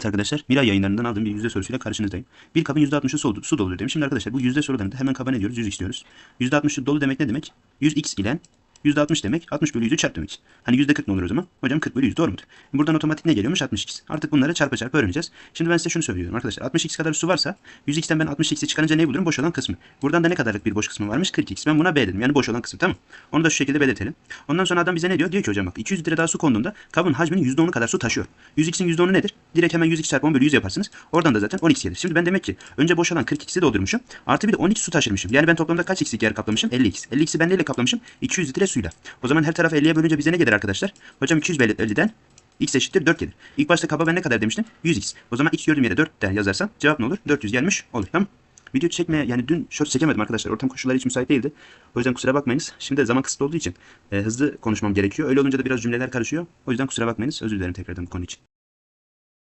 Evet arkadaşlar Miray yayınlarından aldığım bir yüzde sorusuyla karşınızdayım. Bir kabın %60'ı su, su dolu demiş. Şimdi arkadaşlar bu yüzde sorularında hemen kaba ne diyoruz? 100 istiyoruz. %60'ı dolu demek ne demek? 100x ile %60 demek 60 bölü 100'ü çarp demek. Hani %40 ne olur o zaman? Hocam 40 bölü 100 doğru mudur? Buradan otomatik ne geliyormuş? 60x. Artık bunları çarpa çarpa öğreneceğiz. Şimdi ben size şunu söylüyorum arkadaşlar. 60x kadar su varsa 100x'ten ben 60x'i çıkarınca ne bulurum? Boş olan kısmı. Buradan da ne kadarlık bir boş kısmı varmış? 40x. Ben buna B dedim. Yani boş olan kısmı tamam. Onu da şu şekilde belirtelim. Ondan sonra adam bize ne diyor? Diyor ki hocam bak 200 litre daha su konduğunda kabın hacminin %10'u kadar su taşıyor. 100x'in %10'u nedir? Direkt hemen 100x çarpı 10 bölü 100 yaparsınız. Oradan da zaten 10x gelir. Şimdi ben demek ki önce boş olan 40x'i doldurmuşum. Artı bir de 10x su taşırmışım. Yani ben toplamda kaç x'lik yer kaplamışım? 50x. 50x'i ben neyle kaplamışım? 200 litre suyla. O zaman her tarafı 50'ye bölünce bize ne gelir arkadaşlar? Hocam 200 bölü 50'den x eşittir 4 gelir. İlk başta kaba ben ne kadar demiştim? 100x. O zaman x gördüğüm yere 4 de yazarsam cevap ne olur? 400 gelmiş olur. Tamam Video çekmeye yani dün short çekemedim arkadaşlar. Ortam koşulları hiç müsait değildi. O yüzden kusura bakmayınız. Şimdi de zaman kısıtlı olduğu için e, hızlı konuşmam gerekiyor. Öyle olunca da biraz cümleler karışıyor. O yüzden kusura bakmayınız. Özür dilerim tekrardan bu konu için.